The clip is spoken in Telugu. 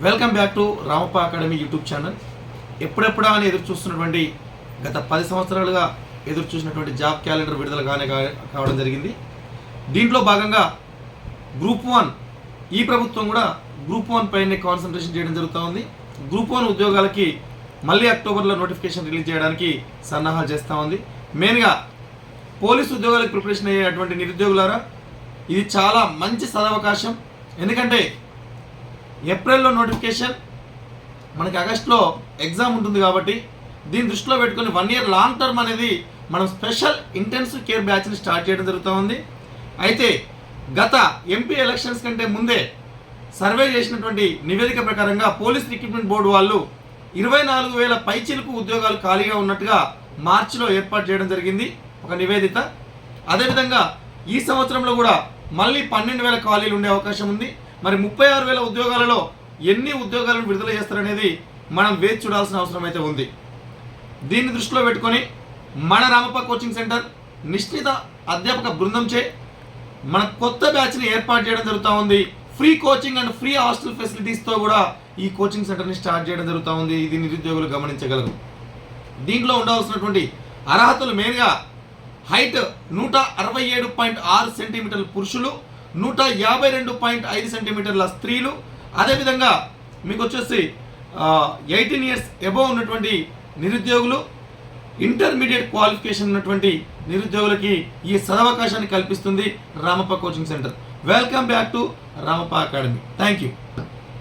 Welcome back to Ramappa academy YouTube channel. ఎప్పుడెప్పుడా అని ఎదురు చూస్తున్నటువంటి గత పది సంవత్సరాలుగా ఎదురు చూసినటువంటి జాబ్ క్యాలెండర్ విడుదల కానే కా- కావడం జరిగింది. దీంట్లో భాగంగా గ్రూప్ వన్ ఈ ప్రభుత్వం కూడా గ్రూప్ వన్ పైనే కాన్సన్ట్రేషన్ చేయడం జరుగుతూ ఉంది. గ్రూప్ వన్ ఉద్యోగాలకి మళ్ళీ అక్టోబర్లో నోటిఫికేషన్ రిలీజ్ చేయడానికి సన్నాహాలు చేస్తూ ఉంది. మెయిన్గా పోలీస్ ఉద్యోగాలకు ప్రిపరేషన్ అయ్యేటువంటి నిరుద్యోగులారా ఇది చాలా మంచి సదవకాశం. ఎందుకంటే ఏప్రిల్లో నోటిఫికేషన్. మనకి ఆగస్టులో ఎగ్జామ్ ఉంటుంది కాబట్టి దీని దృష్టిలో పెట్టుకుని వన్ ఇయర్ లాంగ్ టర్మ్ అనేది మనం స్పెషల్ ఇంటెన్సివ్ కేర్ బ్యాచ్ని స్టార్ట్ చేయడం జరుగుతూ ఉంది. అయితే గత ఎంపీ ఎలక్షన్స్ కంటే ముందే సర్వే చేసినటువంటి నివేదిక ప్రకారంగా పోలీస్ రిక్రూట్మెంట్ బోర్డు వాళ్ళు ఇరవై నాలుగు వేల పైచిలకు ఉద్యోగాలు ఖాళీగా ఉన్నట్టుగా మార్చిలో ఏర్పాటు చేయడం జరిగింది ఒక నివేదిక. అదేవిధంగా ఈ సంవత్సరంలో కూడా మళ్ళీ పన్నెండు వేల ఖాళీలు ఉండే అవకాశం ఉంది. మరి ముప్పై ఆరు వేల ఉద్యోగాలలో ఎన్ని ఉద్యోగాలను విడుదల చేస్తారనేది మనం వేచి చూడాల్సిన అవసరం అయితే ఉంది. దీన్ని దృష్టిలో పెట్టుకొని మన రామప్ప కోచింగ్ సెంటర్ నిశ్చిత అధ్యాపక బృందంచే మన కొత్త బ్యాచ్ని ఏర్పాటు చేయడం జరుగుతూ ఉంది. Free coaching and free hostel ఫెసిలిటీస్తో కూడా ఈ కోచింగ్ సెంటర్ని స్టార్ట్ చేయడం జరుగుతూ ఉంది. ఇది నిరుద్యోగులు గమనించగలరు. దీంట్లో ఉండవలసినటువంటి అర్హతలు మెయిన్గా హైట్ నూట అరవై ఏడు పాయింట్ ఆరు సెంటీమీటర్ల పురుషులు నూట యాభై రెండు పాయింట్ ఐదు సెంటీమీటర్ల స్త్రీలు. అదేవిధంగా మీకు వచ్చేసి ఎయిటీన్ ఇయర్స్ ఎబోవ్ ఉన్నటువంటి నిరుద్యోగులు ఇంటర్మీడియట్ క్వాలిఫికేషన్ ఉన్నటువంటి నిరుద్యోగులకి ఈ సదవకాశాన్ని కల్పిస్తుంది Ramappa coaching centre. Welcome back to Ramappa academy. Thank you